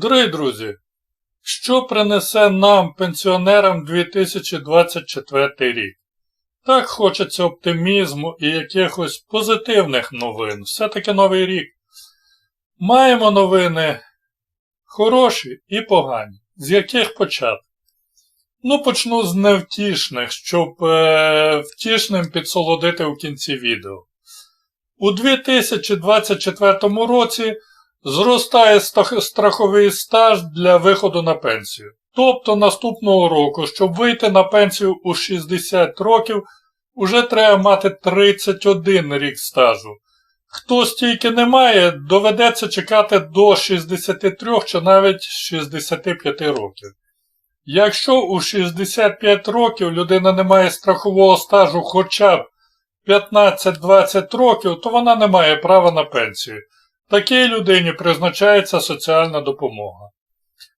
Дорогі друзі, що принесе нам, пенсіонерам 2024 рік? Так хочеться оптимізму і якихось позитивних новин. Все-таки новий рік. Маємо новини хороші і погані. З яких почати? Ну, почну з невтішних, щоб е, втішним підсолодити у кінці відео. У 2024 році зростає страховий стаж для виходу на пенсію. Тобто наступного року, щоб вийти на пенсію у 60 років, уже треба мати 31 рік стажу. Хто стільки не має, доведеться чекати до 63 чи навіть 65 років. Якщо у 65 років людина не має страхового стажу хоча б 15-20 років, то вона не має права на пенсію. Такій людині призначається соціальна допомога.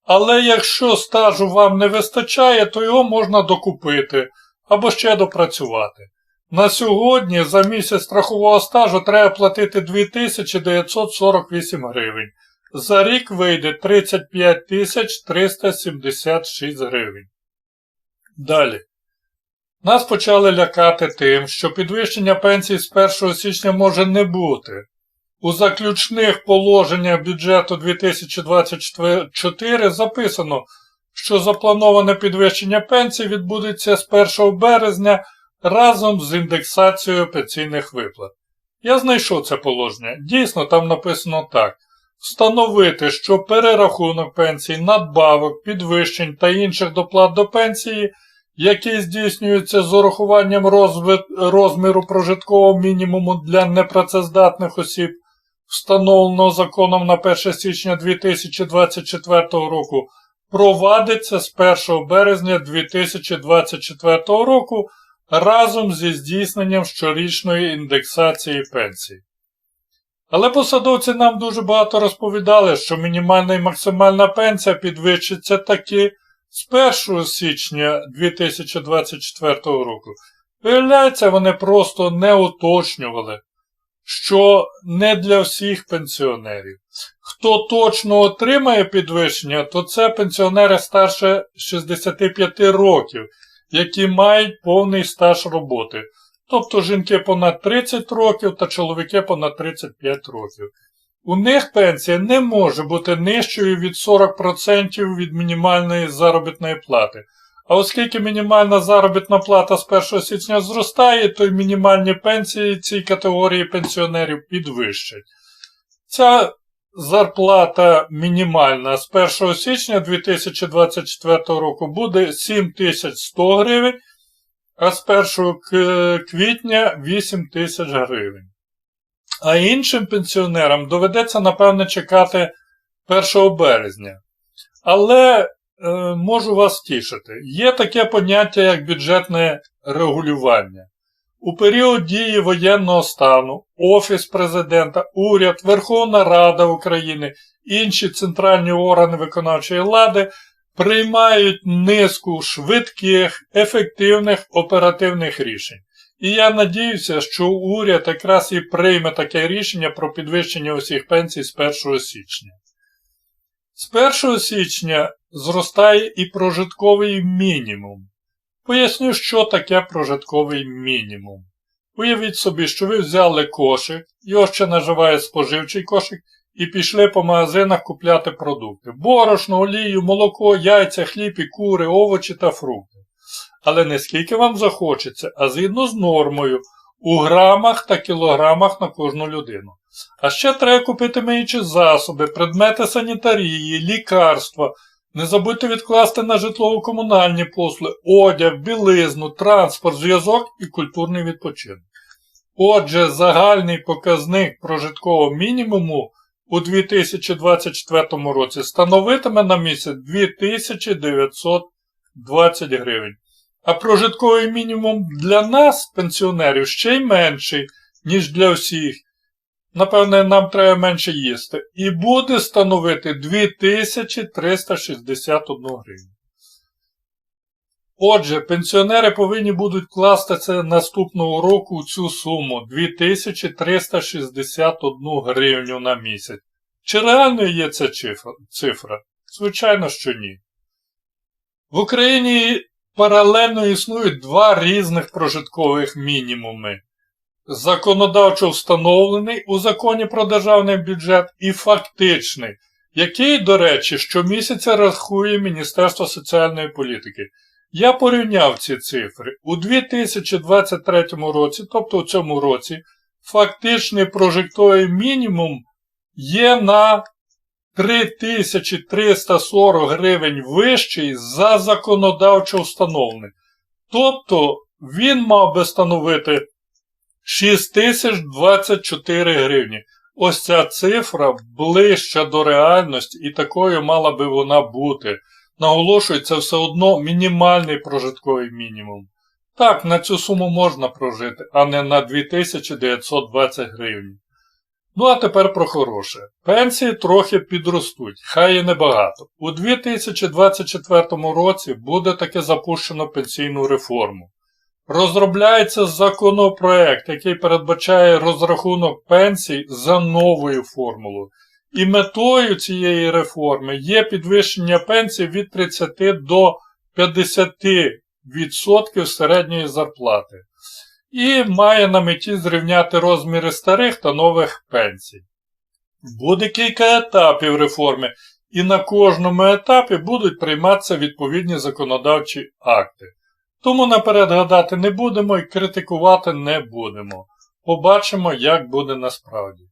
Але якщо стажу вам не вистачає, то його можна докупити або ще допрацювати. На сьогодні за місяць страхового стажу треба платити 2948 гривень. За рік вийде 35 376 гривень. Далі. Нас почали лякати тим, що підвищення пенсій з 1 січня може не бути. У заключних положеннях бюджету 2024 записано, що заплановане підвищення пенсій відбудеться з 1 березня разом з індексацією пенсійних виплат. Я знайшов це положення. Дійсно, там написано так. Встановити, що перерахунок пенсій, надбавок, підвищень та інших доплат до пенсії, які здійснюються з урахуванням розміру прожиткового мінімуму для непрацездатних осіб, встановленого законом на 1 січня 2024 року, провадиться з 1 березня 2024 року разом зі здійсненням щорічної індексації пенсій. Але посадовці нам дуже багато розповідали, що мінімальна і максимальна пенсія підвищиться таки з 1 січня 2024 року. Виявляється, вони просто не уточнювали, що не для всіх пенсіонерів. Хто точно отримає підвищення, то це пенсіонери старше 65 років, які мають повний стаж роботи. Тобто жінки понад 30 років та чоловіки понад 35 років. У них пенсія не може бути нижчою від 40% від мінімальної заробітної плати. А оскільки мінімальна заробітна плата з 1 січня зростає, то й мінімальні пенсії цій категорії пенсіонерів підвищать. Ця зарплата мінімальна з 1 січня 2024 року буде 7100 гривень, а з 1 квітня 8 тисяч гривень. А іншим пенсіонерам доведеться, напевне, чекати 1 березня. Але можу вас тішити. Є таке поняття, як бюджетне регулювання. У період дії воєнного стану Офіс президента, уряд, Верховна Рада України, інші центральні органи виконавчої влади приймають низку швидких, ефективних оперативних рішень. І я надіюся, що уряд якраз і прийме таке рішення про підвищення усіх пенсій з 1 січня. З 1 січня зростає і прожитковий мінімум. Поясню, що таке прожитковий мінімум. Уявіть собі, що ви взяли кошик, його ще називають споживчий кошик, і пішли по магазинах купляти продукти. Борошно, олію, молоко, яйця, хліб і кури, овочі та фрукти. Але не скільки вам захочеться, а згідно з нормою, у грамах та кілограмах на кожну людину. А ще треба купити миючі засоби, предмети санітарії, лікарства. Не забудьте відкласти на житлово-комунальні послуги, одяг, білизну, транспорт, зв'язок і культурний відпочинок. Отже, загальний показник прожиткового мінімуму у 2024 році становитиме на місяць 2920 гривень. А прожитковий мінімум для нас, пенсіонерів, ще й менший, ніж для всіх. Напевне, нам треба менше їсти. І буде становити 2361 гривню. Отже, пенсіонери повинні будуть класти це наступного року у цю суму 2361 гривню на місяць. Чи реальною є ця цифра? Звичайно, що ні. В Україні паралельно існують два різних прожиткових мінімуми. Законодавчо встановлений у законі про державний бюджет і фактичний, який, до речі, щомісяця рахує Міністерство соціальної політики. Я порівняв ці цифри. У 2023 році, тобто у цьому році, фактичний прожитковий мінімум є на 3340 гривень вищий за законодавчо встановлений. Тобто він мав би становити 6024 гривні. Ось ця цифра ближча до реальності і такою мала би вона бути. Наголошую, це все одно мінімальний прожитковий мінімум. Так, на цю суму можна прожити, а не на 2920 гривень. Ну а тепер про хороше. Пенсії трохи підростуть, хай і небагато. У 2024 році буде таки запущено пенсійну реформу. Розробляється законопроект, який передбачає розрахунок пенсій за новою формулою. І метою цієї реформи є підвищення пенсій від 30 до 50% середньої зарплати. І має на меті зрівняти розміри старих та нових пенсій. Буде кілька етапів реформи, і на кожному етапі будуть прийматися відповідні законодавчі акти. Тому наперед гадати не будемо і критикувати не будемо. Побачимо, як буде насправді.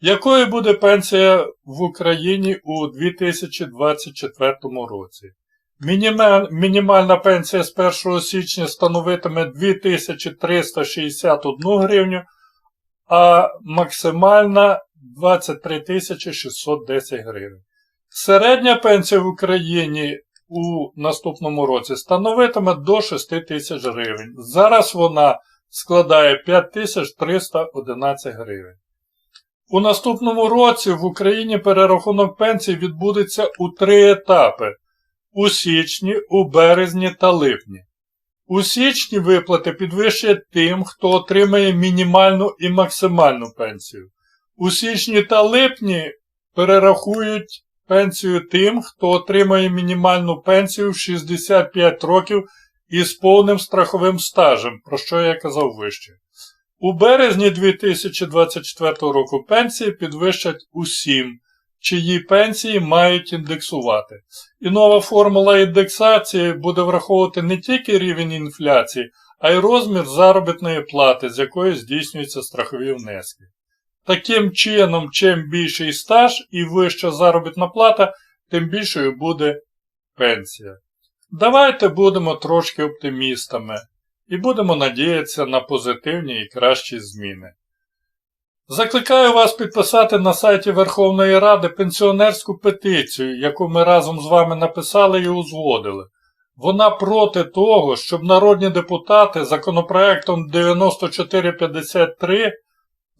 Якою буде пенсія в Україні у 2024 році? Мінімальна пенсія з 1 січня становитиме 2361 гривню, а максимальна 23 610 гривень. Середня пенсія в Україні у наступному році становитиме до 6 тисяч гривень. Зараз вона складає 5311 гривень. У наступному році в Україні перерахунок пенсій відбудеться у три етапи у січні, у березні та липні. У січні виплати підвищать тим, хто отримає мінімальну і максимальну пенсію. У січні та липні перерахують пенсію тим, хто отримає мінімальну пенсію в 65 років із повним страховим стажем, про що я казав вище. У березні 2024 року пенсії підвищать усім, чиї пенсії мають індексувати. І нова формула індексації буде враховувати не тільки рівень інфляції, а й розмір заробітної плати, з якої здійснюються страхові внески. Таким чином, чим більший стаж і вища заробітна плата, тим більшою буде пенсія. Давайте будемо трошки оптимістами і будемо надіятися на позитивні і кращі зміни. Закликаю вас підписати на сайті Верховної Ради пенсіонерську петицію, яку ми разом з вами написали і узгодили. Вона проти того, щоб народні депутати законопроектом 9453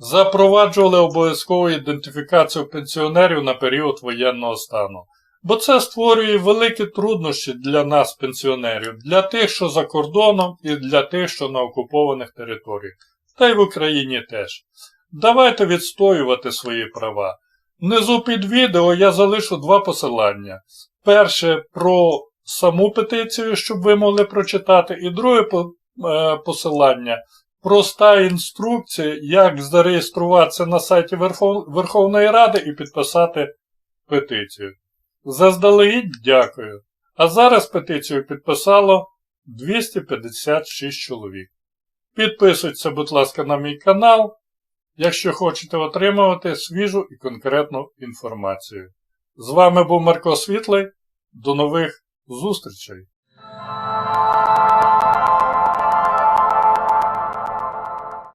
запроваджували обов'язкову ідентифікацію пенсіонерів на період воєнного стану. Бо це створює великі труднощі для нас, пенсіонерів, для тих, що за кордоном, і для тих, що на окупованих територіях, та й в Україні теж. Давайте відстоювати свої права. Внизу під відео я залишу два посилання. Перше про саму петицію, щоб ви могли прочитати, і друге посилання проста інструкція, як зареєструватися на сайті Верховної Ради і підписати петицію. Заздалегідь дякую. А зараз петицію підписало 256 чоловік. Підписуйтесь, будь ласка, на мій канал, якщо хочете отримувати свіжу і конкретну інформацію. З вами був Марко Світлий. До нових зустрічей!